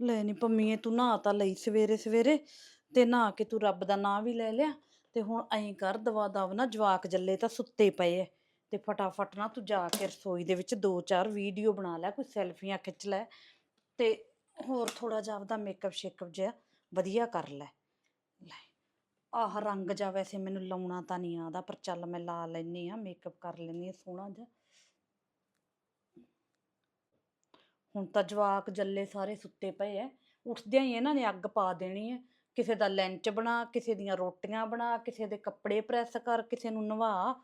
ਲੈ ਨੀ ਪੰਮੀਏ ਤੂੰ ਨਹਾ ਤਾਂ ਲਈ ਸਵੇਰੇ ਸਵੇਰੇ ਤੇ ਨਹਾ ਕੇ ਤੂੰ ਰੱਬ ਦਾ ਨਾਂ ਵੀ ਲੈ ਲਿਆ ਤੇ ਹੁਣ ਐਂ ਕਰ ਦਵਾ ਦਵ ਨਾ ਜਵਾਕ ਜੱਲੇ ਤਾਂ ਸੁੱਤੇ ਪਏ ਐ ਤੇ ਫਟਾਫਟ ਨਾ ਤੂੰ ਜਾ ਕੇ ਰਸੋਈ ਦੇ ਵਿੱਚ ਦੋ ਚਾਰ ਵੀਡੀਓ ਬਣਾ ਲੈ, ਕੋਈ ਸੈਲਫੀਆਂ ਖਿੱਚ ਲੈ ਤੇ ਹੋਰ ਥੋੜਾ ਜਿਹਾ ਆਪਦਾ ਮੇਕਅਪ ਸ਼ੇਕਅਪ ਜਿਹਾ ਵਧੀਆ ਕਰ ਲੈ। ਲੈ, ਆਹ ਰੰਗ ਜਾ ਵੈਸੇ ਮੈਨੂੰ ਲਾਉਣਾ ਤਾਂ ਨਹੀਂ ਆਉਂਦਾ ਪਰ ਚੱਲ ਮੈਂ ਲਾ ਲੈਨੀ ਆ ਮੇਕਅਪ ਕਰ ਲੈਨੀ ਆ ਸੋਹਣਾ ਜਿਹਾ। ਹੁਣ ਤਾਂ ਜਵਾਕ ਜੱਲੇ ਸਾਰੇ ਸੁੱਤੇ ਪਏ ਐ। ਉੱਠਦਿਆਂ ਹੀ ਇਹਨਾਂ ਨੇ ਅੱਗ ਪਾ ਦੇਣੀ ਐ। ਕਿਸੇ ਦਾ ਲੰਚ ਬਣਾ, ਕਿਸੇ ਦੀਆਂ ਰੋਟੀਆਂ ਬਣਾ, ਕਿਸੇ ਦੇ ਕੱਪੜੇ ਪ੍ਰੈਸ ਕਰ, ਕਿਸੇ ਨੂੰ ਨਵਾ।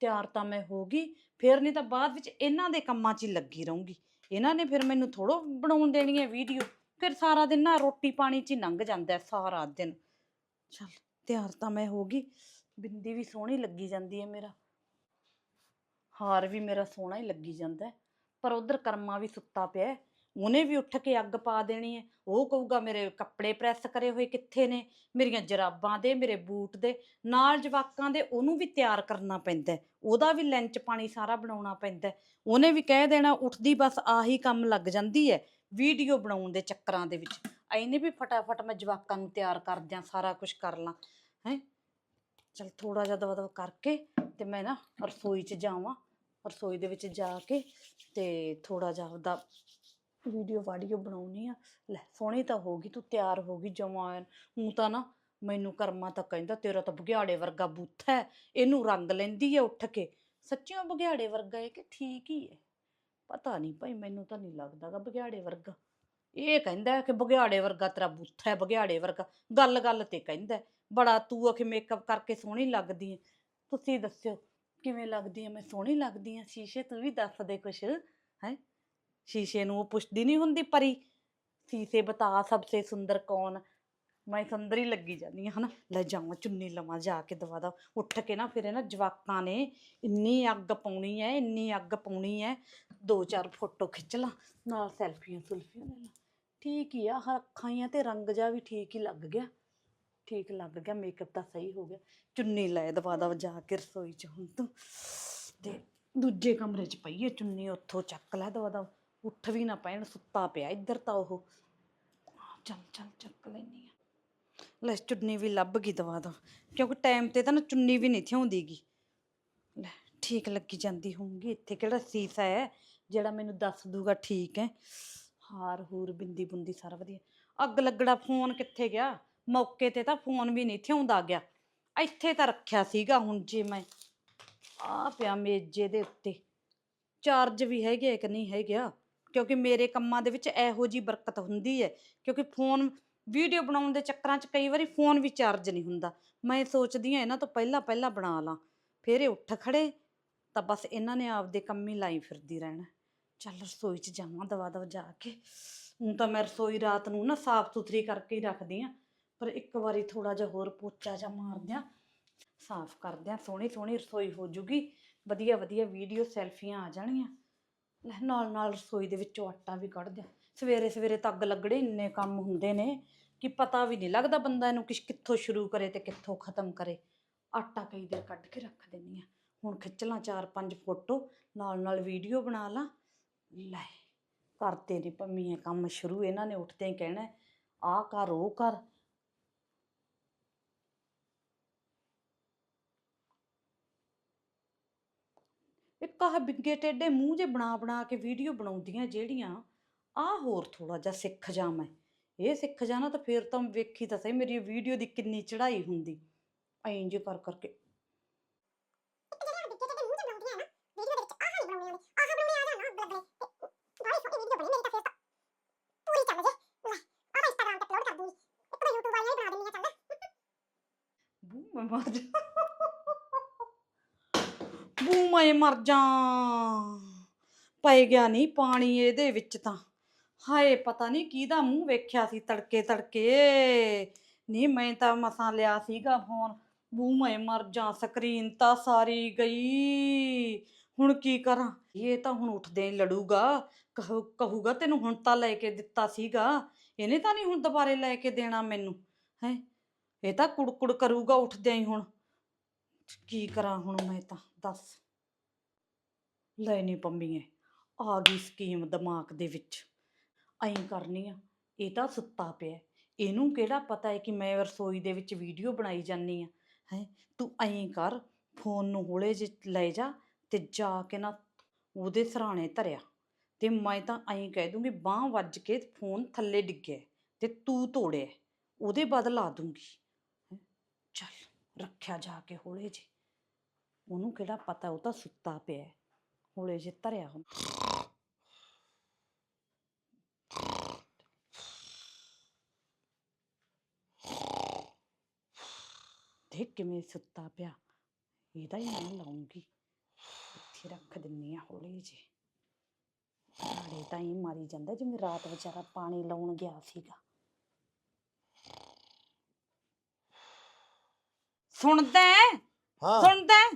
ਤਿਆਰ ਤਾਂ ਮੈਂ ਹੋ ਗਈ, ਫਿਰ ਨਹੀਂ ਤਾਂ ਬਾਅਦ ਵਿੱਚ ਇਹਨਾਂ ਦੇ ਕੰਮਾਂ 'ਚ ਹੀ ਲੱਗੀ ਰਹੂੰਗੀ। ਇਹਨਾਂ ਨੇ ਫਿਰ ਮੈਨੂੰ ਥੋੜੋ ਬਣਾਉਣ ਦੇਣੀ ਹੈ ਵੀਡੀਓ। ਫਿਰ ਸਾਰਾ ਦਿਨ ਨਾ ਰੋਟੀ ਪਾਣੀ 'ਚ ਹੀ ਲੰਘ ਜਾਂਦਾ ਹੈ ਸਾਰਾ ਦਿਨ। ਚੱਲ, ਤਿਆਰ ਤਾਂ ਮੈਂ ਹੋ ਗਈ। ਬਿੰਦੀ ਵੀ ਸੋਹਣੀ ਲੱਗੀ ਜਾਂਦੀ ਹੈ ਮੇਰਾ। ਹਾਰ ਵੀ ਮੇਰਾ ਸੋਹਣਾ ਹੀ ਲੱਗੀ ਜਾਂਦਾ ਹੈ ਪਰ ਉਧਰ ਕਰਮਾ ਵੀ ਸੁੱਤਾ ਪਿਆ ਹੈ। ਉਹਨੇ ਵੀ ਉੱਠ ਕੇ ਅੱਗ ਪਾ ਦੇਣੀ ਹੈ ਉਹ ਕਹੂਗਾ, ਮੇਰੇ ਕੱਪੜੇ ਪ੍ਰੈਸ ਕਰੇ ਹੋਏ ਕਿੱਥੇ ਨੇ ਮੇਰੀਆਂ ਜਰਾਬਾਂ ਦੇ, ਮੇਰੇ ਬੂਟ ਦੇ ਨਾਲ ਜਵਾਕਾਂ ਦੇ, ਉਹਨੂੰ ਵੀ ਤਿਆਰ ਕਰਨਾ ਪੈਂਦਾ ਹੈ। ਉਹਦਾ ਵੀ ਲੰਚ ਪਾਣੀ ਸਾਰਾ ਬਣਾਉਣਾ ਪੈਂਦਾ ਹੈ। ਉਹਨੇ ਵੀ ਕਹਿ ਦੇਣਾ, ਉੱਠਦੀ ਬਸ ਆਹੀ ਕੰਮ ਲੱਗ ਜਾਂਦੀ ਹੈ, ਵੀਡੀਓ ਬਣਾਉਣ ਦੇ ਚੱਕਰਾਂ ਦੇ ਵਿੱਚ ਐਨੇ ਵੀ ਫਟਾਫਟ ਮੈਂ ਜਵਾਕਾਂ ਨੂੰ ਤਿਆਰ ਕਰ ਦਿਆਂ ਸਾਰਾ ਕੁਝ ਕਰ ਲਾਂ, ਹੈ ਚਲ ਥੋੜਾ ਜਿਹਾ ਦਵਾ ਦਵਾ ਕਰਕੇ ਤੇ ਮੈਂ ਨਾ ਰਸੋਈ 'ਚ ਜਾਵਾਂ ਰਸੋਈ ਦੇ ਵਿੱਚ ਜਾ ਕੇ ਤੇ ਥੋੜਾ ਜਿਹਾ ਆਪਦਾ ਵੀਡੀਓ ਵਾਡੀਓ ਬਣਾਉਣੀ ਆ। ਲੈ, ਸੋਹਣੀ ਤਾਂ ਹੋ ਗਈ, ਤੂੰ ਤਿਆਰ ਹੋ ਗਈ ਜਮਾਂ ਹੂੰ ਤਾਂ ਨਾ, ਮੈਨੂੰ ਕਰਮਾ ਤਾਂ ਕਹਿੰਦਾ, ਤੇਰਾ ਤਾਂ ਬੁਗਿਆੜੇ ਵਰਗਾ ਬੂਥਾ ਹੈ, ਇਹਨੂੰ ਰੰਗ ਲੈਂਦੀ ਹੈ ਉੱਠ ਕੇ। ਸੱਚਿਓ ਬੁਗਿਆੜੇ ਵਰਗਾ ਹੈ ਕਿ ਠੀਕ ਹੀ ਹੈ? ਪਤਾ ਨਹੀਂ ਭਾਈ, ਮੈਨੂੰ ਤਾਂ ਨਹੀਂ ਲੱਗਦਾਗਾ ਬੁਗਿਆੜੇ ਵਰਗਾ। ਇਹ ਕਹਿੰਦਾ ਕਿ ਬੁਗਿਆੜੇ ਵਰਗਾ ਤੇਰਾ ਬੂਥਾ ਹੈ, ਬੁਗਿਆੜੇ ਵਰਗਾ। ਗੱਲ ਗੱਲ ਤੇ ਕਹਿੰਦਾ, ਬੜਾ ਤੂੰ ਅਖੇ ਮੇਕਅਪ ਕਰਕੇ ਸੋਹਣੀ ਲੱਗਦੀ ਹੈ ਤੁਸੀਂ ਦੱਸਿਓ ਕਿਵੇਂ ਲੱਗਦੀ ਹੈ ਮੈਂ ਸੋਹਣੀ ਲੱਗਦੀ ਹਾਂ ਸ਼ੀਸ਼ੇ ਤੂੰ ਵੀ ਦੱਸ ਦੇ ਕੁਛ, ਹੈ? ਸ਼ੀਸ਼ੇ ਨੂੰ ਉਹ ਪੁੱਛਦੀ ਨਹੀਂ ਹੁੰਦੀ ਪਰੀ, ਸ਼ੀਸ਼ੇ ਬਤਾ ਸਭ ਸੇ ਸੁੰਦਰ ਕੌਣ? ਮੈਂ ਸੁੰਦਰ ਹੀ ਲੱਗੀ ਜਾਂਦੀ ਹਾਂ ਹਨਾ? ਲੈ ਜਾਵਾਂ ਚੁੰਨੀ ਲਵਾਂ, ਜਾ ਕੇ ਦਵਾ ਦਾ ਉੱਠ ਕੇ ਨਾ ਫਿਰ ਇਹ ਜਵਾਕਾਂ ਨੇ ਇੰਨੀ ਅੱਗ ਪਾਉਣੀ ਹੈ ਇੰਨੀ ਅੱਗ ਪਾਉਣੀ ਹੈ ਦੋ ਚਾਰ ਫੋਟੋ ਖਿੱਚ ਲਾਂ, ਨਾਲ ਸੈਲਫੀਆਂ ਸੁਲਫੀਆਂ ਲੈ ਲਾਂ। ਠੀਕ ਹੀ ਆ ਆਹ ਅੱਖਾਂ ਹੀ ਆ ਤੇ ਰੰਗ ਜਾ ਵੀ ਠੀਕ ਹੀ ਲੱਗ ਗਿਆ। ਠੀਕ ਲੱਗ ਗਿਆ ਮੇਕਅਪ ਤਾਂ ਸਹੀ ਹੋ ਗਿਆ। ਚੁੰਨੀ ਲੈ ਦਵਾ ਦਵਾ ਜਾ ਕੇ ਰਸੋਈ 'ਚ ਹੁਣ ਤੂੰ। ਤੇ ਦੂਜੇ ਕਮਰੇ 'ਚ ਪਈ ਹੈ ਚੁੰਨੀ, ਉੱਥੋਂ ਚੱਕ ਲੈ ਦਵਾ ਦਵਾ। ਉੱਠ ਵੀ ਨਾ ਪੈਣ, ਸੁੱਤਾ ਪਿਆ ਇੱਧਰ ਤਾਂ ਉਹ। ਚੱਲ ਚੱਲ, ਚੱਕ ਲੈਨੀ ਆ। ਲੈ, ਚੁੰਨੀ ਵੀ ਲੱਭ ਗਈ ਦਵਾ ਦਵਾ। ਕਿਉਂਕਿ ਟਾਈਮ ਤੇ ਤਾਂ ਨਾ ਚੁੰਨੀ ਵੀ ਨਹੀਂ ਥਿਆਉਂਦੀਗੀ ਲੈ, ਠੀਕ ਲੱਗੀ ਜਾਂਦੀ ਹੋਊਗੀ। ਇੱਥੇ ਕਿਹੜਾ ਸੀਸਾ ਹੈ, ਜਿਹੜਾ ਮੈਨੂੰ ਦੱਸ ਦੂਗਾ ਠੀਕ ਹੈ। ਹਾਰ ਹੂਰ ਬਿੰਦੀ ਬੁੰਦੀ ਸਾਰਾ ਵਧੀਆ। ਅੱਗ ਲੱਗੜਾ ਫੋਨ ਕਿੱਥੇ ਗਿਆ? ਮੌਕੇ ਤੇ ਤਾਂ ਫੋਨ ਵੀ ਨਹੀਂ ਥਿਆਉਂਦਾ ਗਿਆ। ਇੱਥੇ ਤਾਂ ਰੱਖਿਆ ਸੀਗਾ ਹੁਣ ਜੇ ਮੈਂ ਆ ਪਿਆ ਮੇਜੇ ਦੇ ਉੱਤੇ। ਚਾਰਜ ਵੀ ਹੈਗੇ ਕਿ ਨਹੀਂ ਹੈਗਾ ਕਿਉਂਕਿ ਮੇਰੇ ਕੰਮਾਂ ਦੇ ਵਿੱਚ ਇਹੋ ਜੀ ਬਰਕਤ ਹੁੰਦੀ ਹੈ, ਕਿਉਂਕਿ ਫੋਨ ਵੀਡੀਓ ਬਣਾਉਣ ਦੇ ਚੱਕਰਾਂ 'ਚ ਕਈ ਵਾਰੀ ਫੋਨ ਵੀ ਚਾਰਜ ਨਹੀਂ ਹੁੰਦਾ। ਮੈਂ ਸੋਚਦੀ ਹਾਂ ਇਹਨਾਂ ਤੋਂ ਪਹਿਲਾਂ ਪਹਿਲਾਂ ਬਣਾ ਲਾਂ। ਫਿਰ ਇਹ ਉੱਠ ਖੜੇ, ਤਾਂ ਬਸ ਇਹਨਾਂ ਨੇ ਆਪਦੇ ਕੰਮ ਹੀ ਲਾਈ ਫਿਰਦੀ ਰਹਿਣਾ। ਚੱਲ ਰਸੋਈ 'ਚ ਜਾਵਾਂ ਦਵਾ ਦਵਾ ਜਾ ਕੇ। ਹੁਣ ਤਾਂ ਮੈਂ ਰਸੋਈ ਰਾਤ ਨੂੰ ਨਾ ਸਾਫ਼ ਸੁਥਰੀ ਕਰਕੇ ਹੀ ਰੱਖਦੀ ਆ ਪਰ ਇੱਕ ਵਾਰੀ ਥੋੜਾ ਜਿਹਾ ਹੋਰ ਪੋਚਾ ਜਿਹਾ ਮਾਰਦਿਆਂ, ਸਾਫ਼ ਕਰਦਿਆਂ ਸੋਹਣੀ ਸੋਹਣੀ ਰਸੋਈ ਹੋ ਜੂਗੀ। ਵਧੀਆ ਵਧੀਆ ਵੀਡੀਓ ਸੈਲਫੀਆਂ ਆ ਜਾਣਗੀਆਂ ਲੈ ਨਾਲ ਨਾਲ ਰਸੋਈ ਦੇ ਵਿੱਚੋਂ ਆਟਾ ਵੀ ਕੱਢ ਦਿਆਂ। ਸਵੇਰੇ ਸਵੇਰੇ ਤਾਂ ਅੱਗ ਲੱਗੜੇ ਇੰਨੇ ਕੰਮ ਹੁੰਦੇ ਨੇ ਕਿ ਪਤਾ ਵੀ ਨਹੀਂ ਲੱਗਦਾ ਬੰਦਾ ਇਹਨੂੰ ਕਿਸ ਕਿੱਥੋਂ ਸ਼ੁਰੂ ਕਰੇ ਤੇ ਕਿੱਥੋਂ ਖਤਮ ਕਰੇ। ਆਟਾ ਕਈ ਦੇਰ ਕੱਢ ਕੇ ਰੱਖ ਦਿੰਦੀ ਆ ਹੁਣ ਖਿੱਚ ਲਾਂ ਚਾਰ ਪੰਜ ਫੋਟੋ, ਨਾਲ ਨਾਲ ਵੀਡੀਓ ਬਣਾ ਲਾਂ। ਲੈ ਕਰਤੇ ਨੇ ਪੰਮੀਆਂ ਕੰਮ ਸ਼ੁਰੂ ਇਹਨਾਂ ਨੇ ਉੱਠਦੇ ਹੀ ਕਹਿਣਾ, ਆਹ ਕਰ ਉਹ ਕਰ ਇੱਕ ਆਹ ਬਿੱਗੇ ਟੇਡੇ ਮੂੰਹ ਜੇ ਬਣਾ ਬਣਾ ਕੇ ਵੀਡੀਓ ਬਣਾਉਂਦੀਆਂ ਜਿਹੜੀਆਂ, ਆਹ ਹੋਰ ਥੋੜਾ ਜਿਹਾ ਸਿੱਖ ਜਾ ਮੈਂ। ਇਹ ਸਿੱਖ ਜਾਣਾ ਤਾਂ ਫੇਰ ਤਾਂ ਵੇਖੀ ਤਾਂ ਸਹੀ, ਮੇਰੀ ਵੀਡੀਓ ਦੀ ਕਿੰਨੀ ਚੜ੍ਹਾਈ ਹੁੰਦੀ। ਐਂ ਜੇ ਕਰ ਕਰਕੇ ਬੂ ਮੈਂ ਮਰ ਜਾ ਬੂ ਮੈਂ ਮਰ ਜਾ। ਪੈ ਗਿਆ ਨਹੀਂ ਪਾਣੀ ਇਹਦੇ ਵਿੱਚ ਤਾਂ। ਹਾਏ, ਪਤਾ ਨਹੀਂ ਕਿਹਦਾ ਮੂੰਹ ਵੇਖਿਆ ਸੀ ਤੜਕੇ ਤੜਕੇ। ਨਹੀਂ ਮੈਂ ਤਾਂ ਮਸਾਂ ਲਿਆ ਸੀਗਾ ਫੋਨ ਬੂ ਮੈਂ ਮਰ ਜਾ ਸਕਰੀਨ ਤਾਂ ਸਾਰੀ ਗਈ। ਹੁਣ ਕੀ ਕਰਾਂ? ਇਹ ਤਾਂ ਹੁਣ ਉੱਠਦੇ ਹੀ ਲੜੂਗਾ। ਕਹੂ, ਕਹੂਗਾ ਤੈਨੂੰ ਹੁਣ ਤਾਂ ਲੈ ਕੇ ਦਿੱਤਾ ਸੀਗਾ। ਇਹਨੇ ਤਾਂ ਨਹੀਂ ਹੁਣ ਦੁਬਾਰੇ ਲੈ ਕੇ ਦੇਣਾ ਮੈਨੂੰ। ਹੈ? ਇਹ ਤਾਂ ਕੁੜਕੁੜ ਕਰੂਗਾ ਉੱਠਦਿਆਂ ਹੀ ਹੁਣ। ਕੀ ਕਰਾਂ ਹੁਣ ਮੈਂ ਤਾਂ? ਦੱਸ। ਲੈ ਨਹੀਂ ਪੰਮੀਏ, ਆ ਗਈ ਸਕੀਮ ਦਿਮਾਗ ਦੇ ਵਿੱਚ। ਐਂ ਕਰਨੀ ਆ, ਇਹ ਤਾਂ ਸੁੱਤਾ ਪਿਆ। ਇਹਨੂੰ ਕਿਹੜਾ ਪਤਾ ਹੈ ਕਿ ਮੈਂ ਰਸੋਈ ਦੇ ਵਿੱਚ ਵੀਡੀਓ ਬਣਾਈ ਜਾਨੀ ਆ? ਹੈ, ਤੂੰ ਐਂ ਕਰ, ਫੋਨ ਨੂੰ ਹੌਲੇ ਜੇ ਲੈ ਜਾ ਤੇ ਜਾ ਕੇ ਨਾ ਉਹਦੇ ਸਰਾਣੇ ਧਰਿਆ। ਤੇ ਮੈਂ ਤਾਂ ਐਂ ਕਹਿ ਦੂੰਗੀ, ਬਾਹ ਵੱਜ ਕੇ ਫੋਨ ਥੱਲੇ ਡਿੱਗਿਆ ਤੇ ਤੂੰ ਤੋੜਿਆ ਉਹਦੇ ਬਾਅਦ ਲਾ ਦੂੰਗੀ। ਹੈਂ। ਚੱਲ, ਰੱਖਿਆ ਜਾ ਕੇ ਹੌਲੇ ਜੇ ਉਹਨੂੰ ਕਿਹੜਾ ਪਤਾ, ਉਹ ਤਾਂ ਸੁੱਤਾ ਪਿਆ ਹੈ। ਹੌਲੇ ਜਿਹੇ ਧਰਿਆ ਹੁਣ ਦੇਖ ਕਿਵੇਂ ਸੁੱਤਾ ਪਿਆ ਇਹਦਾ ਹੀ ਮੈਂ ਲਾਉਂਗੀ ਇੱਥੇ ਰੱਖ ਦਿੰਨੀ ਆ ਹੌਲੀ ਜੀ ਨਾਲੇ ਤਾਂ ਹੀ ਮਾਰੀ ਜਾਂਦਾ ਜਿਵੇਂ ਰਾਤ ਵਿਚਾਰਾ ਪਾਣੀ ਲਾਉਣ ਗਿਆ ਸੀਗਾ ਸੁਣਦਾ ਹੈ? ਹਾਂ ਸੁਣਦਾ ਹੈ?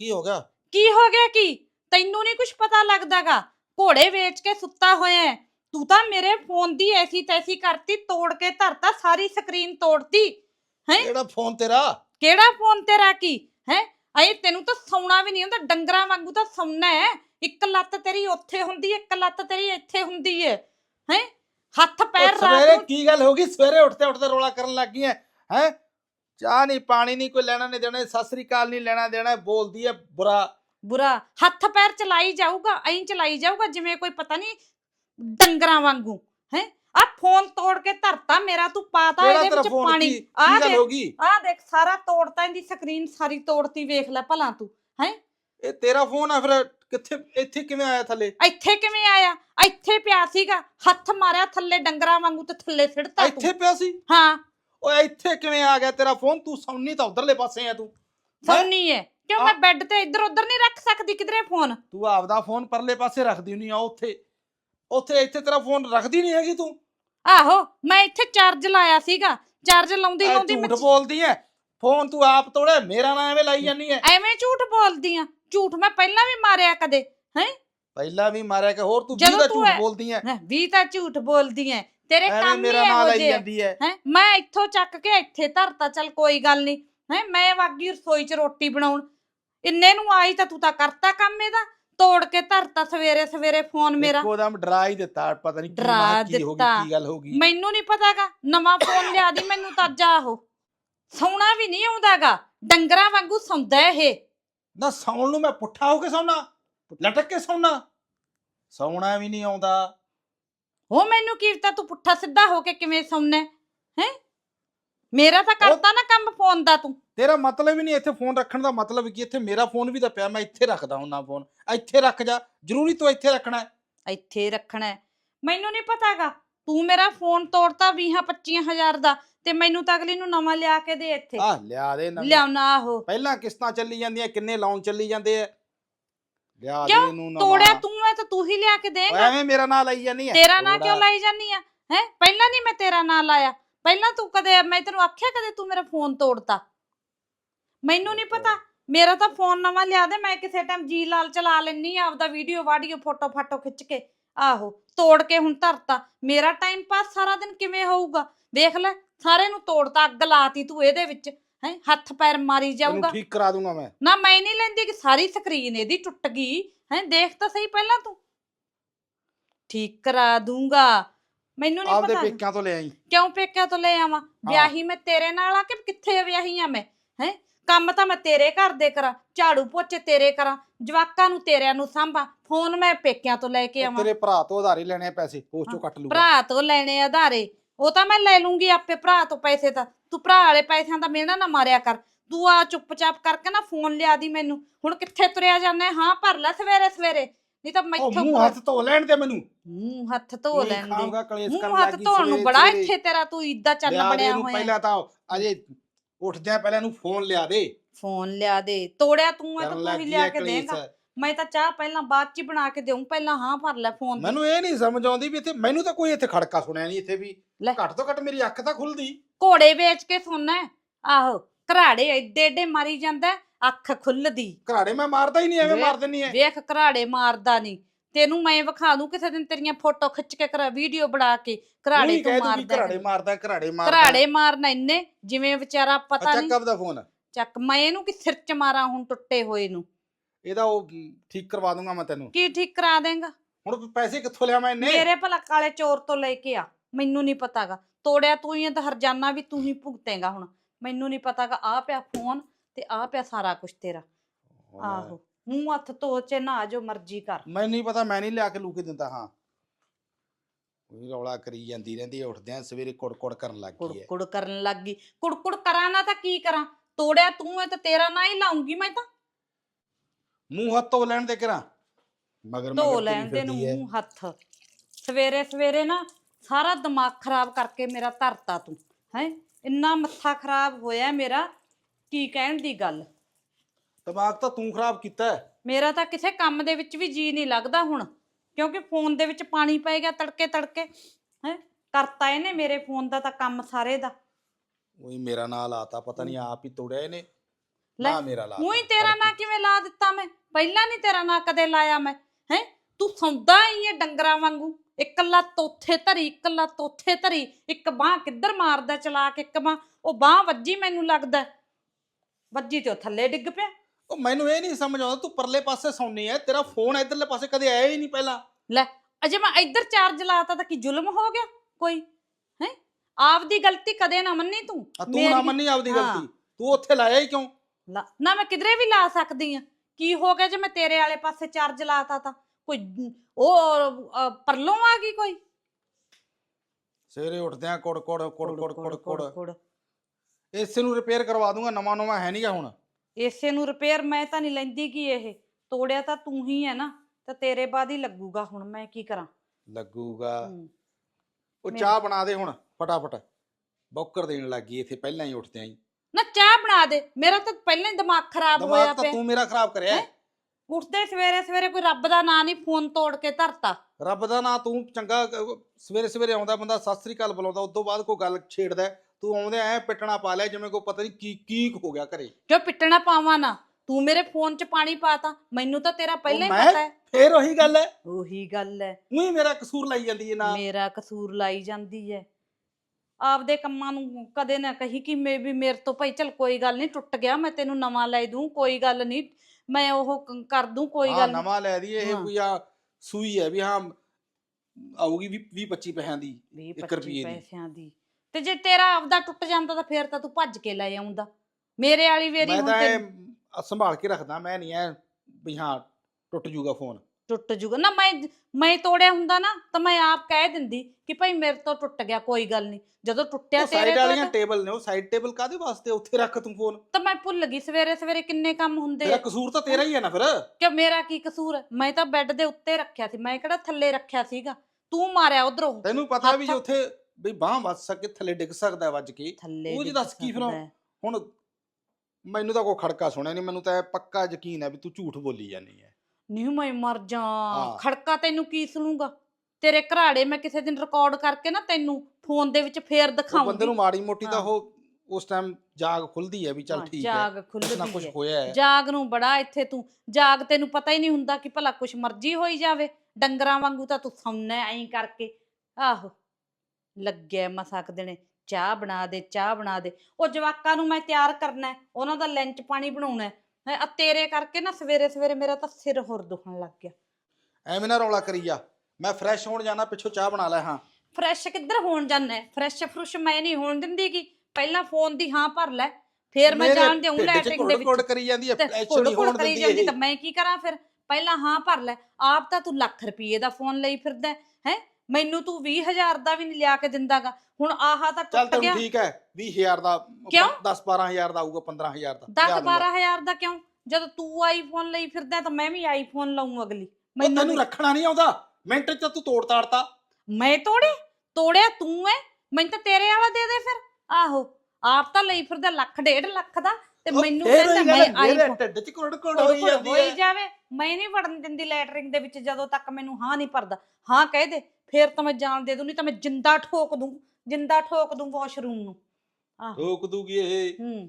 ਕੀ ਹੋ ਗਿਆ ਕੀ ਹੋ ਗਿਆ ਕੀ ਤੈਨੂੰ ਨਹੀਂ ਕੁਝ ਪਤਾ ਲੱਗਦਾਗਾ। ਘੋੜੇ ਵੇਚ ਕੇ ਸੁੱਤਾ ਹੋਇਆ ਹੈ। ਤੂੰ ਤਾਂ ਮੇਰੇ ਫੋਨ ਦੀ ਐਸੀ ਤੈਸੀ ਕਰਤੀ ਤੋੜ ਕੇ ਧਰਤਾ ਸਾਰੀ ਸਕਰੀਨ ਤੋੜਤੀ। ਹੈ? ਕਿਹੜਾ ਫੋਨ ਤੇਰਾ? ਕਿਹੜਾ ਫੋਨ ਤੇਰਾ ਕੀ? ਹੈ? ਅਈ ਤੈਨੂੰ ਤਾਂ ਸੌਣਾ ਵੀ ਨਹੀਂ ਹੁੰਦਾ ਡੰਗਰਾਂ ਵਾਂਗੂ ਤਾਂ ਸੌਣਾ ਹੈ। ਇੱਕ ਲੱਤ ਤੇਰੀ ਉੱਥੇ ਹੁੰਦੀ ਹੈ ਇੱਕ ਲੱਤ ਤੇਰੀ ਇੱਥੇ ਹੁੰਦੀ ਹੈ। ਹੈ? ਹੱਥ ਪੈਰ ਸਵੇਰੇ ਰਾਤ ਨੂੰ ਕੀ ਗੱਲ ਹੋ ਗਈ? ਸਵੇਰੇ ਉੱਠਦੇ ਉੱਠਦੇ ਰੋਲਾ ਕਰਨ ਲੱਗ ਗਈ ਹੈ। ਹੈ? ਚਾਹ ਨਹੀਂ ਪਾਣੀ ਨਹੀਂ ਕੋਈ ਲੈਣਾ ਨਹੀਂ ਦੇਣਾ ਸਤਿ ਸ੍ਰੀ ਅਕਾਲ ਨਹੀਂ ਲੈਣਾ ਦੇਣਾ ਬੋਲਦੀ ਹੈ ਬੁਰਾ ਬੁਰਾ ਹੱਥ ਪੈਰ ਚਲਾਈ ਜਾਊਗਾ ਐਂ ਚਲਾਈ ਜਾਊਗਾ ਜਿਵੇਂ ਕੋਈ ਪਤਾ ਨਹੀਂ ਡੰਗਰਾਂ ਵਾਂਗੂ ਹੈ? ਆ ਫੋਨ ਤੋੜ ਕੇ ਧਰਤਾ ਮੇਰਾ ਤੂੰ ਪਾਤਾ ਕਿਹੜਾ ਇਹਦੇ ਤੇਰਾ ਵਿੱਚ ਫੋਨ ਪਾਣੀ। ਕੀ ਆ ਕੀ ਗੱਲ ਦੇਖ ਹੋ ਗਈ? ਆ ਦੇਖ ਸਾਰਾ ਤੋੜਤਾ ਇਹਦੀ ਸਕਰੀਨ ਸਾਰੀ ਤੋੜਤੀ ਵੇਖ ਲੈ ਭਲਾ ਤੂੰ ਇਹ ਤੇਰਾ ਫੋਨ ਆ ਫਿਰ ਕਿੱਥੇ ਇੱਥੇ ਕਿਵੇਂ ਆਇਆ ਥੱਲੇ? ਇੱਥੇ ਕਿਵੇਂ ਆਇਆ? ਇੱਥੇ ਪਿਆ ਸੀਗਾ ਹੱਥ ਮਾਰਿਆ ਥੱਲੇ ਡੰਗਰਾਂ ਵਾਂਗੂ ਤੇ ਥੱਲੇ ਸਿੱਟਤਾ ਤੂੰ। ਇੱਥੇ ਪਿਆ ਸੀ? ਹਾਂ। ਓਏ ਇੱਥੇ ਕਿਵੇਂ ਆ ਗਿਆ ਤੇਰਾ ਫੋਨ? ਤੂੰ ਸੌਣੀ ਤਾਂ ਉਧਰਲੇ ਪਾਸੇ ਆ ਤੂੰ। ਹੈਂ? ਸੌਣੀ ਹੈ ਕਿਉਂ ਮੈਂ ਬੈੱਡ ਤੇ ਇੱਧਰ ਉੱਧਰ ਨਹੀਂ ਰੱਖ ਸਕਦੀ ਕਿਧਰੇ ਫੋਨ? ਤੂੰ ਆਪਦਾ ਫੋਨ ਪਰਲੇ ਪਾਸੇ ਰੱਖਦੀ ਨਹੀਂ ਆ ਉੱਥੇ। ਉੱਥੇ ਇੱਥੇ ਤੇਰਾ ਫੋਨ ਰੱਖਦੀ ਨਹੀਂ ਹੈਗੀ ਤੂੰ। ਆਹੋ ਮੈਂ ਇੱਥੇ ਚਾਰਜ ਲਾਇਆ ਸੀਗਾ। ਚਾਰਜ ਲਾਉਂਦੀ ਐ ਲਾਉਂਦੀ ਝੂਠ ਬੋਲਦੀ ਐ। ਫੋਨ ਤੂੰ ਆਪ ਤੋੜਿਆ ਮੇਰਾ ਨਾਂ ਐਵੇਂ ਲਾਈ ਜਾਨੀ ਐ। ਐਵੇਂ ਝੂਠ ਬੋਲਦੀ ਆ। ਝੂਠ ਮੈਂ ਪਹਿਲਾਂ ਵੀ ਮਾਰਿਆ ਕਦੇ ਪਹਿਲਾਂ ਵੀ ਮਾਰਿਆ ਕਿ ਹੋਰ ਤੂੰ ਵੀ ਦਾ ਤੂੰ ਝੂਠ ਬੋਲਦੀ ਐ। ਹੈਂ, ਵੀ ਤਾਂ ਝੂਠ ਬੋਲਦੀ ਐ। ਤੇਰੇ ਕੰਮ ਹੀ ਇਹੋ ਜਿਹੇ ਹੈ? ਮੈਂ ਇੱਥੋਂ ਚੱਕ ਕੇ ਇੱਥੇ ਧਰਤਾ ਚੱਲ ਕੋਈ ਗੱਲ ਨਹੀਂ ਹੈ? ਮੈਂ ਵਾਗੀ ਰਸੋਈ 'ਚ ਰੋਟੀ ਬਣਾਉਣ। ਇੰਨੇ ਨੂੰ ਆਈ ਤਾਂ ਤੂੰ ਤਾਂ ਕਰਤਾ ਕੰਮ ਇਹਦਾ ਤੋੜ ਕੇ ਧਰਤਾ ਸਵੇਰੇ ਸਵੇਰੇ ਫੋਨ ਮੇਰਾ। ਇੱਕੋ ਦਮ ਡਰਾ ਹੀ ਦਿੱਤਾ ਪਤਾ ਨਹੀਂ ਕੀ ਡਰਾ ਮਾਂ ਕੀ ਹੋ ਦਿੱਤਾ। ਗਈ ਕੀ ਗੱਲ ਹੋ ਗਈ। ਮੈਨੂੰ ਨਹੀਂ ਪਤਾਗਾ ਨਵਾਂ ਫੋਨ ਲਿਆ ਦੀ ਮੈਨੂੰ ਤਾਂ ਜਾ ਉਹ ਸੌਣਾ ਵੀ ਨਹੀਂ ਆਉਂਦਾਗਾ ਡੰਗਰਾਂ ਵਾਂਗੂ ਸੌਂਦਾ ਇਹ। ਨਾ ਸੌਣ ਨੂੰ ਮੈਂ ਪੁੱਠਾ ਹੋ ਕੇ ਸੌਣਾ ਲਟਕ ਕੇ ਸੌਣਾ। ਸੌਣਾ ਵੀ ਨਹੀਂ ਆਉਂਦਾ। ਉਹ ਮੈਨੂੰ ਕੀ ਪਤਾ ਤੂੰ ਪੁੱਠਾ ਸਿੱਧਾ ਹੋ ਕੇ ਕਿਵੇਂ ਸੌਣਾ ਹੈ? ਮੇਰਾ ਤਾਂ ਕਰਤਾ ਨਾ ਕੰਮ ਫੋਨ ਦਾ ਤੂੰ। ਤੇਰਾ ਮਤਲਬ ਹੀ ਨਹੀਂ ਇੱਥੇ ਫੋਨ ਰੱਖਣ ਦਾ ਮਤਲਬ ਕੀ? ਇੱਥੇ ਮੇਰਾ ਫੋਨ ਵੀ ਤਾਂ ਪਿਆ ਮੈਂ ਇੱਥੇ ਰੱਖਦਾ ਹੁੰਨਾ ਫੋਨ। ਇੱਥੇ ਰੱਖ ਜਾ ਜ਼ਰੂਰੀ ਤੂੰ ਇੱਥੇ ਰੱਖਣਾ ਹੈ। ਇੱਥੇ ਰੱਖਣਾ ਹੈ। ਮੈਨੂੰ ਨਹੀਂ ਪਤਾਗਾ ਤੂੰ ਮੇਰਾ ਫੋਨ ਤੋੜਤਾ 20 25000 ਦਾ ਤੇ ਮੈਨੂੰ ਤਾਂ ਅਗਲੀ ਨੂੰ ਨਵਾਂ ਲਿਆ ਕੇ ਦੇ ਇੱਥੇ। ਆਹ ਲਿਆ ਦੇ ਨਵਾਂ। ਲਿਆਉਣਾ ਆਹੋ ਪਹਿਲਾਂ ਕਿਸ਼ਤਾਂ ਚੱਲੀ ਜਾਂਦੀਆਂ ਕਿੰਨੇ ਲਾਉਣ ਚੱਲੀ ਜਾਂਦੇ ਆ। ਲਿਆ ਦੇ ਕਿਉਂ? ਇਹਨੂੰ ਨਵਾਂ। ਤੋੜਿਆ ਤੂੰ ਐ ਤਾਂ ਤੂੰ ਹੀ ਲਿਆ ਕੇ ਦੇਂਗਾ। ਐਵੇਂ ਮੇਰਾ ਨਾਂ ਲਈ ਜਾਨੀ ਹੈ ਤੇਰਾ ਨਾਂ ਕਿਉਂ। ਲਾਈ ਜਾਨੀ ਆ? ਹੈ? ਪਹਿਲਾਂ ਨਹੀਂ ਮੈਂ ਤੇਰਾ ਨਾਂ ਲਾਇਆ। ਪਹਿਲਾਂ ਤੂੰ ਕਦੇ ਮੈਂ ਤੈਨੂੰ ਆਖਿਆ ਕਦੇ ਤੂੰ ਮੇਰਾ ਫੋਨ ਤੋੜਤਾ? ਮੈਨੂੰ ਨਹੀਂ ਪਤਾ। ਮੇਰਾ ਤਾਂ ਫੋਨ ਨਵਾਂ ਲਿਆ ਦੇ ਮੈਂ ਕਿਸੇ ਟਾਈਮ ਜੀ ਲਾਲ ਚਲਾ ਲੈਣੀ ਆ ਆਪਦਾ ਵੀਡੀਓ ਵਾਡੀਓ ਫੋਟੋ ਫਾਟੋ ਖਿੱਚ ਕੇ। ਆਹੋ ਤੋੜ ਕੇ ਹੁਣ ਧਰਤਾ। ਮੇਰਾ ਟਾਈਮ ਪਾਸ ਸਾਰਾ ਦਿਨ ਕਿਵੇਂ ਹੋਊਗਾ? ਦੇਖ ਲੈ ਸਾਰੇ ਨੂੰ ਤੋੜਤਾ ਅੱਗ ਲਾਤੀ ਤੂੰ ਇਹਦੇ ਵਿੱਚ। ਹੈ ਹੱਥ ਪੈਰ ਮਾਰੀ ਜਾਊਗਾ। ਠੀਕ ਕਰਾ ਦੂੰਗਾ ਮੈਂ। ਨਾ ਮੈਂ ਨਹੀਂ ਲੈਂਦੀ ਕਿ ਸਾਰੀ ਸਕਰੀਨ ਇਹਦੀ ਟੁੱਟ ਗਈ। ਹੈ ਦੇਖ ਤਾਂ ਸਹੀ ਪਹਿਲਾਂ ਤੂੰ। ਠੀਕ ਕਰਾ ਦੂੰਗਾ। ਮੈਨੂੰ ਨਹੀਂ ਆਪਦੇ ਪਤਾ। ਪੇਕਿਆਂ ਤੋਂ ਲੈ ਆਈ। ਕਿਉਂ ਪੇਕਿਆਂ ਤੋਂ ਲੈ ਆਵਾਂ? ਵਿਆਹੀ ਮੈਂ ਤੇਰੇ ਨਾਲ ਆ ਕਿ ਕਿੱਥੇ ਵਿਆਹੀ ਆ ਮੈਂ? ਹੈ? ਕੰਮ ਤਾਂ ਮੈਂ ਤੇਰੇ ਘਰ ਦੇ ਕਰਾਂ ਝਾੜੂ ਪੋਚੇ ਤੇਰੇ ਕਰਾਂ ਜਵਾਕਾਂ ਨੂੰ ਤੇਰਿਆਂ ਨੂੰ ਸਾਂਭਾਂ ਫੋਨ ਮੈਂ ਪੇਕਿਆਂ ਤੋਂ ਲੈ ਕੇ ਆਵਾਂ। ਤੇਰੇ ਭਰਾ ਤੋਂ ਉਧਾਰੀ ਲੈਣੇ ਆ ਪੈਸੇ ਉਸ ਚੋਂ ਕੱਟ ਲੂਗਾ। ਭਰਾ ਤੋਂ ਲੈਣੇ ਆਧਾਰੇ ਉਹ ਤਾਂ ਮੈਂ ਲੈ ਲੂੰਗੀ ਆਪੇ ਭਰਾ ਤੋਂ ਪੈਸੇ ਤਾਂ। ਤੂੰ ਭਰਾ ਵਾਲੇ ਪੈਸਿਆਂ ਦਾ ਮਿਹਣਾ ਨਾ ਮਾਰਿਆ ਕਰ। ਤੂੰ ਆ ਚੁੱਪਚਾਪ ਕਰਕੇ ਨਾ ਫੋਨ ਲਿਆ ਦੀ ਮੈਨੂੰ। ਹੁਣ ਕਿੱਥੇ ਤੁਰਿਆ ਜਾਂਦਾ ਹਾਂ? ਭਰ ਲੈ ਸਵੇਰੇ ਸਵੇਰੇ ਨਹੀਂ ਤਾਂ ਉਹ ਮੈਥੋਂ ਮੂੰਹ ਹੱਥ ਧੋ ਲੈਣ ਤੇ ਮੈਨੂੰ। ਮੂੰਹ ਹੱਥ ਧੋ ਨਹੀਂ ਲੈਂਦੇ ਖਾਊਂਗਾ, ਕਲੇਸ਼ ਕਰਨ ਮੂੰਹ ਹੱਥ ਲੱਗੀ ਧੋਣ ਨੂੰ ਸਵੇਰੇ- ਬੜਾ ਸਵੇਰੇ। ਇੱਥੇ ਤੇਰਾ ਤੂੰ ਇੱਦਾਂ ਚੱਲ ਲਿਆ ਦੇ ਬਣਿਆ ਇਹਨੂੰ ਹੋਇਆ। ਪਹਿਲਾਂ ਤਾਂ ਅਜੇ ਉੱਠਦਿਆਂ ਪਹਿਲਾਂ ਇਹਨੂੰ ਫੋਨ ਲਿਆ ਦੇ। ਫੋਨ ਲਿਆ ਦੇ। ਤੋੜਿਆ ਤੂੰ ਹੈ ਤਾਂ ਕਰਨ ਤੂੰ ਹੀ ਲੱਗੀ ਲਿਆ ਕੇ ਕਲੇਸ਼। ਦੇਗਾ ਮੈਂ ਤਾਂ ਚਾਹ ਪਹਿਲਾਂ ਬਾਅਦ ਚ ਹੀ ਬਣਾ ਕੇ ਦੇਉਂ ਪਹਿਲਾਂ ਹਾਂ ਭਰ ਲੈ ਫੋਨ ਮੈਨੂੰ ਇਹ ਨਹੀਂ ਸਮਝ ਆਉਂਦੀ ਵੀ ਇੱਥੇ ਮੈਨੂੰ ਤਾਂ ਕੋਈ ਇੱਥੇ ਖੜਕਾ ਸੁਣਿਆ ਨਹੀਂ ਇੱਥੇ ਵੀ। ਲੈ। ਘੱਟ ਤੋਂ ਘੱਟ ਮੇਰੀ ਅੱਖ ਤਾਂ ਖੁੱਲਦੀ। ਘੋੜੇ ਵੇਚ ਕੇ ਸੋਨਾ ਹੈ। ਆਹੋ ਘਰਾੜੇ ਏਡੇ ਏਡੇ ਮਾਰੀ ਜਾਂਦਾ ਹੈ, ਅੱਖ ਖੁੱਲਦੀ। ਘਰਾੜੇ ਮੈਂ ਮਾਰਦਾ ਹੀ ਨਹੀਂ ਐਵੇਂ ਮਾਰ ਦਿੰਨੀ ਐ। ਵੇਖ ਘਰਾੜੇ ਮਾਰਦਾ ਨਹੀਂ। ਤੈਨੂੰ ਮੈਂ ਵਿਖਾ ਦੂੰ ਕਿਸੇ ਦਿਨ ਤੇਰੀਆਂ ਫੋਟੋ ਖਿੱਚ ਕੇ ਕਰਾ ਵੀਡੀਓ ਬਣਾ ਕੇ ਘਰਾੜੇ ਤੋਂ ਮਾਰਦਾ ਘਰਾੜੇ। ਮਾਰਦਾ ਘਰਾੜੇ ਮਾਰਦਾ। ਘਰਾੜੇ ਮਾਰਨਾ ਇੰਨੇ ਜਿਵੇਂ ਵਿਚਾਰਾ ਪਤਾ ਨਹੀਂ। ਕਬ ਦਾ ਫੋਨ। ਚੱਕ ਮੈਂ ਇਹਨੂੰ ਕਿ ਸਿਰ ਚ ਮਾਰਾਂ ਹੁਣ ਟੁੱਟੇ ਹੋਏ ਨੂੰ? ਇਹਦਾ ਉਹ ਠੀਕ ਕਰਵਾ ਦੂੰਗਾ ਮੈਂ ਤੈਨੂੰ। ਕੀ ਠੀਕ ਕਰਾ ਦੇਂਗਾ? ਹੁਣ ਪੈਸੇ ਕਿੱਥੋਂ ਲਿਆ ਮੈਂ ਇੰਨੇ ਮੇਰੇ ਭਲਾ ਕਾਲੇ ਚੋਰ ਤੋਂ ਲੈ ਕੇ ਆ ਮੈਨੂੰ ਨਹੀਂ ਪਤਾਗਾ। ਤੋੜਿਆ ਤੂੰ ਹੀ ਤਾਂ ਹਰਜਾਨਾ ਵੀ ਤੂੰ ਹੀ ਭੁਗਤੇਗਾ ਹੁਣ। ਮੈਨੂੰ ਨਹੀਂ ਪਤਾਗਾ ਆ ਪਿਆ ਫੋਨ। ਤੇ ਆ ਪਿਆ ਸਾਰਾ ਕੁਝ ਤੇਰਾ। ਆਹੋ ਮੂੰਹ ਹੱਥ ਧੋ ਚ ਨਾ ਜੋ ਮਰਜ਼ੀ ਕਰ। ਮੈਨੂੰ ਨਹੀਂ ਪਤਾ ਮੈਂ ਨਹੀਂ ਲਿਆ ਕੇ ਲੂ ਕੇ ਦਿੰਦਾ ਹਾਂ। ਉਹੀ ਰੌਲਾ ਕਰੀ ਜਾਂਦੀ ਰਹਿੰਦੀ ਹੈ, ਉੱਠਦੇ ਆ ਸਵੇਰੇ ਕੁੜ-ਕੁੜ ਕਰਨ ਲੱਗ ਗਈ ਹੈ ਕੁੜਕੁੜ ਕਰਨ ਲੱਗ ਗਈ। ਕੁੜਕੁੜ ਕਰਾਂ ਨਾ ਤਾਂ ਕੀ ਕਰਾਂ? ਤੋੜਿਆ ਤੂੰ ਐ ਤਾਂ ਤੇਰਾ ਨਾ ਹੀ ਲਾਉਂਗੀ ਮੈਂ ਤਾਂ। ਮੂੰਹ ਹੱਥ ਧੋ ਲੈਣ ਦੇ ਕਰਾਂ? ਮਗਰ ਧੋ ਮਗਰ ਤੁਰੀ ਲੈਣ ਦੇ ਨੂੰ ਫਿਰਦੀ ਹੈ। ਮੂੰਹ ਹੱਥ। ਸਵੇਰੇ ਸਵੇਰੇ ਨਾ ਸਾਰਾ ਦਿਮਾਗ ਖਰਾਬ ਕਰਕੇ ਮੇਰਾ ਧਰਤਾ ਤੂੰ ਹੈ? ਇੰਨਾ ਮੱਥਾ ਖਰਾਬ ਹੋਇਆ ਮੇਰਾ ਕੀ ਕਹਿਣ ਦੀ ਗੱਲ? ਦਿਮਾਗ ਤਾਂ ਤੂੰ ਖਰਾਬ ਕੀਤਾ ਹੈ। ਮੇਰਾ ਤਾਂ ਕਿਸੇ ਕੰਮ ਦੇ ਵਿੱਚ ਵੀ ਜੀ ਨਹੀਂ ਲੱਗਦਾ ਹੁਣ ਕਿਉਂਕਿ ਫੋਨ ਦੇ ਵਿੱਚ ਪਾਣੀ ਪੈ ਗਿਆ ਤੜਕੇ ਤੜਕੇ ਹੈ? ਕਰਤਾ ਇਹਨੇ ਮੇਰੇ ਫੋਨ ਦਾ ਤਾਂ ਕੰਮ ਸਾਰੇ ਦਾ। ਉਹੀ ਮੇਰਾ ਨਾਂ ਲਾਤਾ ਪਤਾ ਨਹੀਂ ਆਪ ਹੀ ਤੋੜਿਆ ਇਹਨੇ। ਨਾ ਮੇਰਾ ਲਾ ਉਹੀ ਤੇਰਾ ਨਾਂ ਕਿਵੇਂ ਲਾ ਦਿੱਤਾ ਮੈਂ? ਪਹਿਲਾਂ ਨਹੀਂ ਤੇਰਾ ਨਾਂ ਕਦੇ ਲਾਇਆ ਮੈਂ ਹੈ? ਤੂੰ ਸੌਂਦਾ ਹੀ ਇਹ ਡੰਗਰਾਂ ਵਾਂਗੂ। ਇੱਕ ਲੱਤ ਉੱਥੇ ਧਰੀ ਇੱਕ ਲੱਤ ਉੱਥੇ ਧਰੀ ਇੱਕ ਬਾਹ ਕਿੱਧਰ ਮਾਰਦਾ ਚਲਾ ਕੇ ਇੱਕ ਬਾਹ ਉਹ ਬਾਹ ਵੱਜੀ ਮੈਨੂੰ ਲੱਗਦਾ। ਵੱਜੀ ਤੇ ਉਹ ਥੱਲੇ ਡਿੱਗ ਪਿਆ। ਉਹ ਮੈਨੂੰ ਇਹ ਨਹੀਂ ਸਮਝ ਆਉਂਦਾ ਤੂੰ ਪਰਲੇ ਪਾਸੇ ਸੌਂਨੀ ਹੈ ਤੇਰਾ ਫੋਨ ਇਧਰਲੇ ਪਾਸੇ ਕਦੇ ਆਇਆ ਹੀ ਨਹੀਂ ਪਹਿਲਾਂ। ਲੈ ਅਜੇ ਮੈਂ ਇੱਧਰ ਚਾਰਜ ਲਾਤਾ ਤਾਂ ਕੀ ਜ਼ੁਲਮ ਹੋ ਗਿਆ ਕੋਈ ਹੈ? ਆਪਦੀ ਗਲਤੀ ਕਦੇ ਨਾ ਮੰਨੀ ਤੂੰ ਆ ਤੂੰ ਮੇਰੀ- ਨਾ ਮੰਨੀ ਆਪਦੀ ਹਾਂ। ਗਲਤੀ। ਤੂੰ ਉੱਥੇ ਲਾਇਆ ਹੀ ਕਿਉਂ? ਲਾ- ਨਾ ਮੈਂ ਕਿਧਰੇ ਵੀ ਲਾ ਸਕਦੀ ਆ। ਕੀ ਹੋ ਗਿਆ ਜੇ ਮੈਂ ਤੇਰੇ ਵਾਲੇ ਪਾਸੇ ਚਾਰਜ ਲਾਤਾ ਤਾਂ? ਕੋਈ ਉਹ ਅ, ਪਰਲੋਂ ਆ ਗਈ ਕੋਈ? ਸਵੇਰੇ ਉੱਠਦੇ ਆ ਕੁੜ ਕੁੜ ਕੁੜ ਕੁੜ ਕੁੜ ਕੁੜ ਕੁੜ ਇਸੇ ਨੂੰ ਰਿਪੇਅਰ ਕਰਵਾ ਦੂੰਗਾ ਨਵਾਂ ਨਵਾਂ ਹੈ ਨਹੀਂਗਾ ਹੁਣ। ਇਸੇ ਨੂੰ ਰਿਪੇਅਰ ਮੈਂ ਤਾਂ ਨਹੀਂ ਲੈਂਦੀ ਕੀ ਇਹ। ਤੋੜਿਆ ਤਾਂ ਤੂੰ ਹੀ ਹੈ ਨਾ ਤਾਂ ਤੇਰੇ ਬਾਅਦ ਹੀ ਲੱਗੂਗਾ ਹੁਣ ਮੈਂ ਕੀ ਕਰਾਂ। ਲੱਗੂਗਾ। ਹੂੰ। ਉਹ ਚਾਹ ਬਣਾ ਦੇ ਹੁਣ ਫਟਾਫਟ। ਬੌਕਰ ਦੇਣ ਲੱਗੀ ਇੱਥੇ ਪਹਿਲਾਂ ਹੀ ਉੱਠਦੇ ਆਂ ਨਾ ਚਾਹ ਬਣਾ ਦੇ ਮੇਰਾ ਤਾਂ ਪਹਿਲਾਂ ਹੀ ਦਿਮਾਗ ਖਰਾਬ ਹੋਇਆ ਦਿਮਾਗ ਤਾਂ ਪਿਆ। ਤੂੰ ਮੇਰਾ ਖਰਾਬ ਕਰਿਆ। ਹੈ। ਉੱਠਦੇ ਸਵੇਰੇ ਸਵੇਰੇ ਕੋਈ ਰੱਬ ਦਾ ਨਾਂ ਨਹੀਂ ਫੋਨ ਤੋੜ ਕੇ ਧਰਤਾ। ਰੱਬ ਦਾ ਨਾਂ ਤੂੰ ਚੰਗਾ ਸਵੇਰੇ ਸਵੇਰੇ ਆਉਂਦਾ ਬੰਦਾ ਸਤਿ ਸ੍ਰੀ ਅਕਾਲ ਬੁਲਾਉਂਦਾ ਉਸ ਤੋਂ ਬਾਅਦ ਕੋਈ ਗੱਲ ਛੇੜਦਾ। ਹੈ, ਤੂੰ ਆਉਂਦੇ ਐ ਪਿੱਟਣਾ ਪਾ ਲਿਆ ਜਿਵੇਂ ਕੋਈ ਪਤਾ ਨਹੀਂ ਕੀ ਕੀ ਹੋ ਗਿਆ ਘਰੇ ਕਿਉਂ ਪਿੱਟਣਾ ਪਾਵਾਂ ਨਾ ਤੂੰ ਮੇਰੇ ਫੋਨ 'ਚ ਪਾਣੀ ਪਾਤਾ ਮੈਨੂੰ ਤਾਂ ਤੇਰਾ ਪਹਿਲਾਂ ਹੀ ਮੈਂ? ਪਤਾ ਹੈ ਫੇਰ ਉਹੀ ਗੱਲ ਹੈ ਉਹੀ ਗੱਲ ਹੈ ਉਹੀ ਮੇਰਾ ਕਸੂਰ ਲਾਈ ਜਾਂਦੀ ਹੈ ਨਾ ਮੇਰਾ ਕਸੂਰ ਲਾਈ ਜਾਂਦੀ ਹੈ ਆਪਦੇ ਕੰਮਾਂ ਨੂੰ ਕਦੇ ਨਾ ਕਹੀ ਕਿ ਮੈਂ ਵੀ ਮੇਰੇ ਤੋਂ ਭਾਈ ਚਲ ਕੋਈ ਗੱਲ ਨਹੀਂ ਟੁੱਟ ਗਿਆ ਮੈਂ ਤੈਨੂੰ ਨਵਾਂ ਲੈ ਦੂੰ ਕੋਈ ਗੱਲ ਨਹੀਂ ਮੈਂ ਉਹ ਕ- ਕਰ ਦੂੰ ਕੋਈ ਹਾਂ ਗੱਲ ਨੀ। ਨਵਾਂ ਲੈ ਦੀ ਇਹ ਹਾਂ। ਕੋਈ ਆ ਸੂਈ ਹੈ ਵੀ ਹਾਂ ਆਊਗੀ 20 25 ਪੈਸਿਆਂ ਦੀ ਵੀਹ ਇੱਕ 25 ਰੁਪਈਏ ਦੀ। ਪੈਸਿਆਂ ਦੀ ਤੇ ਜੇ ਤੇਰਾ ਆਪਦਾ ਟੁੱਟ ਜਾਂਦਾ ਤਾਂ ਫੇਰ ਤਾਂ ਤੂੰ ਭੱਜ ਕੇ ਲੈ ਆਉਂਦਾ। ਮੇਰੇ ਵਾਲੀ ਵੇਰੀ ਮੈਂ ਹੁਣ ਤਾਂ ਇਹ ਤੇ ਸੰਭਾਲ ਕੇ ਰੱਖਦਾ ਮੈਂ ਨਹੀਂ ਐ ਵੀ ਹਾਂ ਟੁੱਟ ਜੂਗਾ ਫੋਨ। ਟੁੱਟ ਜੂਗਾ। ਨਾ ਮੈਂ ਮੈਂ ਤੋੜਿਆ ਹੁੰਦਾ ਨਾ ਤਾਂ ਮੈਂ ਆਪ ਕਹਿ ਦਿੰਦੀ ਕਿ ਭਾਈ ਮੇਰੇ ਤੋਂ ਟੁੱਟ ਗਿਆ ਕੋਈ ਗੱਲ ਨਹੀਂ। ਜਦੋਂ ਟੁੱਟਿਆ ਉਹ ਤੇਰੇ ਸਾਈਡ ਤੋਂ ਵਾਲੀਆਂ ਤਾਂ- ਟੇਬਲ ਨੇ ਉਹ ਸਾਈਡ ਟੇਬਲ ਕਾਦੇ ਵਾਸਤੇ ਉੱਥੇ ਰੱਖ ਤੂੰ ਫੋਨ। ਤਾਂ ਮੈਂ ਭੁੱਲ ਗਈ ਸਵੇਰੇ ਸਵੇਰੇ ਕਿੰਨੇ ਕੰਮ ਹੁੰਦੇ ਤੇਰਾ ਆ। ਕਸੂਰ ਤਾਂ ਤੇਰਾ ਹੀ ਹੈ ਨਾ ਫਿਰ। ਕਿ ਮੇਰਾ ਕੀ ਕਸੂਰ? ਹੈ? ਮੈਂ ਤਾਂ ਬੈੱਡ ਦੇ ਉੱਤੇ ਰੱਖਿਆ ਸੀ ਮੈਂ ਕਿਹੜਾ ਥੱਲੇ ਰੱਖਿਆ ਸੀਗਾ। ਤੂੰ ਮਾਰਿਆ ਉਧਰੋਂ। ਤੈਨੂੰ ਪਤਾ ਵੀ ਜੇ ਉੱਥੇ ਵੀ ਬਾਹ ਵੱਜ ਸਕੇ ਥੱਲੇ ਡਿੱਗ ਸਕਦਾ ਵੱਜ ਕੇ। ਥੱਲੇ ਉਹ ਜੀ ਦੱਸ ਕੀ ਫਿਰ। ਹੁਣ ਮੈਨੂੰ ਤਾਂ ਕੋਈ ਖੜਕਾ ਸੁਣਿਆ ਨਹੀਂ ਮੈਨੂੰ ਤਾਂ ਇਹ ਪੱਕਾ ਯਕੀਨ ਹੈ ਵੀ ਤੂੰ ਝੂਠ ਬੋਲੀ ਜਾਂਦੀ ਹੈ। ਨਹੀਂ ਮੈਂ ਮਰ ਜਾ। ਖੜਕਾ ਤੈਨੂੰ ਕੀ ਸੁਣੂਗਾ? ਤੇਰੇ ਘਰਾੜੇ ਮੈਂ ਕਿਸੇ ਦਿਨ ਰਿਕਾਰਡ ਕਰਕੇ ਨਾ ਤੈਨੂੰ ਫੋਨ ਦੇ ਵਿੱਚ ਫੇਰ ਉਹ ਬੰਦੇ ਦਿਖਾਉਂਗੀ ਨੂੰ ਮਾੜੀ ਮੋਟੀ ਤਾਂ। ਉਹ ਉਸ ਟਾਈਮ ਜਾਗ ਖੁੱਲਦੀ ਹੈ ਵੀ ਚੱਲ ਠੀਕ ਹੈ ਜਾਗ ਖੁੱਲਦੀ ਕੁਝ ਹੈ। ਹੋਇਆ ਹੈ। ਜਾਗ ਨੂੰ ਬੜਾ ਇੱਥੇ ਤੂੰ ਜਾਗ ਤੈਨੂੰ ਪਤਾ ਹੀ ਨਹੀਂ ਹੁੰਦਾ ਕਿ ਭਲਾ ਕੁਛ ਮਰਜ਼ੀ ਹੋਈ ਜਾਵੇ। ਡੰਗਰਾਂ ਵਾਂਗੂ ਤਾਂ ਤੂੰ ਸੌਣਾ ਐਂ ਕਰਕੇ। ਆਹੋ। ਲੱਗਿਆ ਮਸਾਕ ਦੇਣੇ ਚਾਹ ਬਣਾ ਦੇ ਚਾਹ ਬਣਾ ਦੇ। ਉਹ ਜਵਾਕਾਂ ਨੂੰ ਮੈਂ ਤਿਆਰ ਕਰਨਾ ਹੈ, ਉਹਨਾਂ ਦਾ ਲੰਚ ਪਾਣੀ ਬਣਾਉਣਾ ਹੈ। ਹੈਂ, ਆ ਤੇਰੇ ਕਰਕੇ ਨਾ ਸਵੇਰੇ ਸਵੇਰੇ ਮੇਰਾ ਤਾਂ ਸਿਰ ਹੋਰ ਦੁਖਣ ਲੱਗ ਗਿਆ। ਐਵੇਂ ਨਾ ਰੌਲਾ ਕਰੀ ਜਾ। ਮੈਂ ਫਰੈਸ਼ ਹੋਣ ਜਾਣਾ ਪਿੱਛੋਂ ਚਾਹ ਬਣਾ ਲੈ ਹਾਂ। ਫਰੈਸ਼ ਕਿੱਧਰ ਹੋਣ ਜਾਂਦਾ ਫਰੈਸ਼ ਫਰੁਸ਼ ਮੈਂ ਨਹੀਂ ਹੋਣ ਦਿੰਦੀ ਗੀ। ਪਹਿਲਾਂ ਫੋਨ ਦੀ ਹਾਂ ਭਰ ਲੈ ਫੇਰ ਮੈਂ ਮੇਰੇ ਜਾਣ ਦੇਉਂ ਢਿੱਡ 'ਚ ਲੈਟਰਿੰਗ ਦੇ ਵਿੱਚ। ਕਰੀ ਜਾਂਦੀ ਹੈ ਤੇ ਫਰੈਸ਼ ਨਹੀਂ ਹੋਣ ਕਰੀ ਦਿੰਦੀ ਜਾਂਦੀ ਇਹ ਤਾਂ ਮੈਂ ਕੀ ਕਰਾਂ ਫਿਰ? ਪਹਿਲਾਂ ਹਾਂ ਭਰ ਲੈ। ਆਪ ਤਾਂ ਤੂੰ ਲੱਖ ਰੁਪਏ ਦਾ ਫੋਨ ਲਈ ਫਿਰਦਾ ਹੈ? ਮੈਨੂੰ ਤੂੰ 20000 ਦਾ ਵੀ ਨਹੀਂ ਲਿਆ ਕੇ ਦਿੰਦਾਗਾ। ਹੁਣ ਆਹਾ ਤਾਂ ਚੱਲ ਟੁੱਟ ਤੈਨੂੰ ਗਿਆ। ਠੀਕ ਹੈ 20000 ਦਾ ਕਿਉਂ? 10 12000 ਦਾ ਆਊਗਾ 15000 ਦਾ। 10 ਲਿਆ ਦੂੰਗਾ। 12000 ਦਾ ਕਿਉਂ? ਜਦੋਂ ਤੂੰ ਆਈਫੋਨ ਲਈ ਫਿਰਦਾ ਤਾਂ ਮੈਂ ਵੀ ਆਈਫੋਨ ਲਵਾਂ ਅਗਲੀ। ਉਹ ਤੈਨੂੰ ਵੀ- ਰੱਖਣਾ ਨਹੀਂ ਆਉਂਦਾ। ਮਿੰਟ ਚ ਤਾਂ ਤੂੰ ਤੋੜ ਤਾੜਤਾ। ਮੈਂ ਤੋੜੇ? ਤੋੜਿਆ ਤੂੰ ਐ? ਮੈਨੂੰ ਤਾਂ ਤੇਰੇ ਵਾਲਾ ਦੇ ਦੇ ਫਿਰ। ਆਹੋ ਆਪ ਤਾਂ ਲਈ ਫਿਰਦਾ ਲੱਖ ਡੇਢ ਲੱਖ ਦਾ। ਤੇ ਮੈਨੂੰ ਕਹਿੰਦਾ ਮੈਂ ਆਈਫੋਨ ਢਿੱਡ ਚ ਘੁੜ ਘੁੜ ਹੋਈ ਜਾਂਦੀ ਹੋਈ ਹੈ। ਜਾਵੇ। ਮੈਂ ਨਹੀਂ ਵੜਨ ਦਿੰਦੀ ਲੈਟਰਿੰਗ ਦੇ ਵਿੱਚ ਜਦੋਂ ਤੱਕ ਮੈਨੂੰ ਹਾਂ ਨਹੀਂ ਭਰਦਾ। ਹਾਂ ਕਹਿ ਦੇ। ਫੇਰ ਤਾਂ ਮੈਂ ਜਾਣ ਦੇ ਦੂੰ ਨਹੀਂ ਤਾਂ ਮੈਂ ਜਿੰਦਾ ਠੋਕ ਦੂੰ ਜਿੰਦਾ ਠੋਕ ਦੂੰ ਵਾਸ਼ਰੂਮ ਨੂੰ। ਆਹੋ। ਰੋਕ ਦੂਗੀ ਇਹ। ਹੂੰ।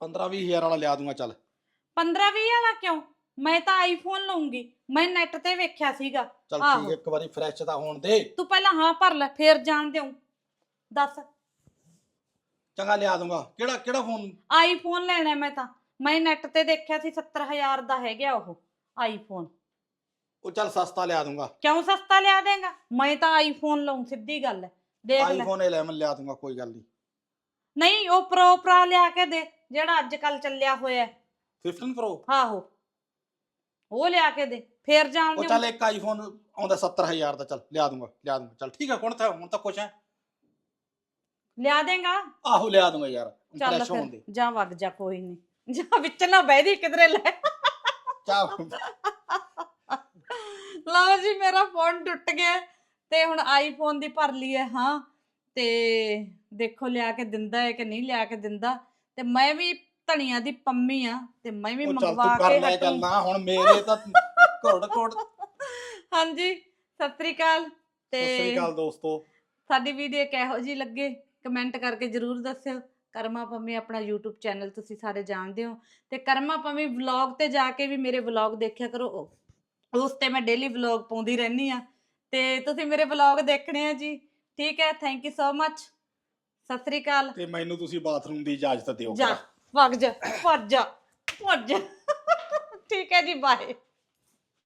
15 20000 ਵਾਲਾ ਲਿਆ ਦੂੰਗਾ ਚੱਲ। 15 20 ਵਾਲਾ ਕਿਉਂ? ਮੈਂ ਤਾਂ ਆਈਫੋਨ ਲਵਾਂਗੀ ਮੈਂ ਨੈਟ ਤੇ ਵੇਖਿਆ ਸੀਗਾ। ਚੱਲ ਆਹੋ। ਠੀਕ ਹੈ ਇੱਕ ਵਾਰੀ ਫਰੈਸ਼ ਤਾਂ ਹੋਣ ਦੇ। ਤੂੰ ਪਹਿਲਾਂ ਹਾਂ ਭਰ ਲੈ ਫੇਰ ਜਾਣ ਦੇਉ। ਦੱਸ। ਚੰਗਾ ਲਿਆ ਦੂੰਗਾ। ਕਿਹੜਾ ਕਿਹੜਾ ਫੋਨ ਆਈਫੋਨ ਲੈਣਾ ਮੈਂ ਤਾਂ। ਮੈਂ ਨੈਟ ਤੇ ਦੇਖਿਆ ਸੀ 70000 ਦਾ ਹੈਗਾ ਉਹ ਆਈਫੋਨ ਉਹ ਚੱਲ ਸਸਤਾ ਲਿਆ ਦੂੰਗਾ। ਕਿਉਂ ਸਸਤਾ ਲਿਆ ਦੇਗਾ? ਮੈਂ ਤਾਂ ਆਈਫੋਨ ਲਵਾਂ ਸਿੱਧੀ ਗੱਲ ਹੈ। ਦੇਖ ਲੈ। ਆਈਫੋਨ 11 ਲਿਆ ਦੂੰਗਾ ਕੋਈ ਗੱਲ ਨਹੀਂ। ਨਹੀਂ ਉਹ ਪ੍ਰੋ ਪ੍ਰੋ ਲਿਆ ਕੇ ਦੇ ਜਿਹੜਾ ਅੱਜ ਕੱਲ ਚੱਲਿਆ ਹੋਇਆ ਹੈ। 15 ਪ੍ਰੋ ਆਹੋ। ਉਹ ਲਿਆ ਕੇ ਦੇ ਫੇਰ ਉਹ ਚੱਲ ਇੱਕ ਆਈਫੋਨ ਆਉਂਦਾ 70000 ਦਾ ਚੱਲ ਲਿਆ ਦੂੰਗਾ ਲਿਆ ਦੂੰਗਾ। ਚੱਲ ਠੀਕ ਹੈ ਹੁਣ ਤਾਂ ਹੁਣ ਤਾਂ ਕੁਛ ਹੈ। ਲਿਆ ਦੇਗਾ? ਆਹੋ ਲਿਆ ਦੂੰਗਾ ਯਾਰ ਚੱਲ ਹੋਣ ਦੇ। ਫਿਰ ਜਾ ਵਗ ਜਾ ਕੋਈ ਨਹੀਂ। ਜਾ ਵਿੱਚ ਨਾ ਬਹਿ ਦੀ ਕਿਧਰੇ ਲੈ। ਚਾਹ ਲਓ ਜੀ ਮੇਰਾ ਫੋਨ ਟੁੱਟ ਗਿਆ ਤੇ ਹੁਣ ਆਈਫੋਨ ਦੀ ਭਰ ਲਈ ਹੈ ਹਾਂ। ਤੇ ਦੇਖੋ ਲਿਆ ਕੇ ਦਿੰਦਾ ਹੈ ਕਿ ਨਹੀਂ ਲਿਆ ਕੇ ਦਿੰਦਾ। ਤੇ ਮੈਂ ਵੀ ਧਣੀਆਂ ਦੀ ਪੰਮੀ ਆ ਤੇ ਮੈਂ ਵੀ ਉਹ ਚੱਲ ਮੰਗਵਾ ਤੂੰ ਕੇ ਲੈ ਹਟੂ ਗੱਲਾਂ ਹੁਣ ਮੇਰੇ ਤਾਂ ਘੋੜ ਘੋੜ ਹਾਂਜੀ ਸਤਿ ਸ੍ਰੀ ਅਕਾਲ ਤੇ ਸਤਿ ਸ੍ਰੀ ਅਕਾਲ ਦੋਸਤੋ। ਸਾਡੀ ਵੀਡੀਓ ਕਿਹੋ ਜੀ ਲੱਗੇ ਕਮੈਂਟ ਕਰਕੇ ਜਰੂਰ ਦੱਸਿਓ। ਕਰਮਾ ਪੰਮੀ ਆਪਣਾ YouTube ਚੈਨਲ ਤੁਸੀਂ ਸਾਰੇ ਜਾਣਦੇ ਹੋ। ਤੇ ਕਰਮਾ ਪੰਮੀ ਵਲੌਗ ਤੇ ਜਾ ਕੇ ਵੀ ਮੇਰੇ ਵਲੌਗ ਦੇਖਿਆ ਕਰੋ। ਉਹ- ਉਸ ਤੇ ਮੈਂ ਡੇਲੀ ਵਲੌਗ ਪਾਉਂਦੀ ਰਹਿੰਦੀ ਆ ਤੇ ਤੁਸੀਂ ਮੇਰੇ ਵਲੌਗ ਦੇਖਣੇ ਆ ਜੀ। ਠੀਕ ਹੈ ਥੈਂਕ ਯੂ ਸੋ ਮੱਚ ਸਤਿ ਸ੍ਰੀ ਅਕਾਲ। ਤੇ ਮੈਨੂੰ ਤੁਸੀਂ ਬਾਥਰੂਮ ਦੀ ਇਜਾਜ਼ਤ ਦਿਓ ਜਾ ਵਗ ਜਾ ਭੱਜ ਜਾ ਭੱਜ ਜਾ। ਠੀਕ ਹੈ ਜੀ ਬਾਏ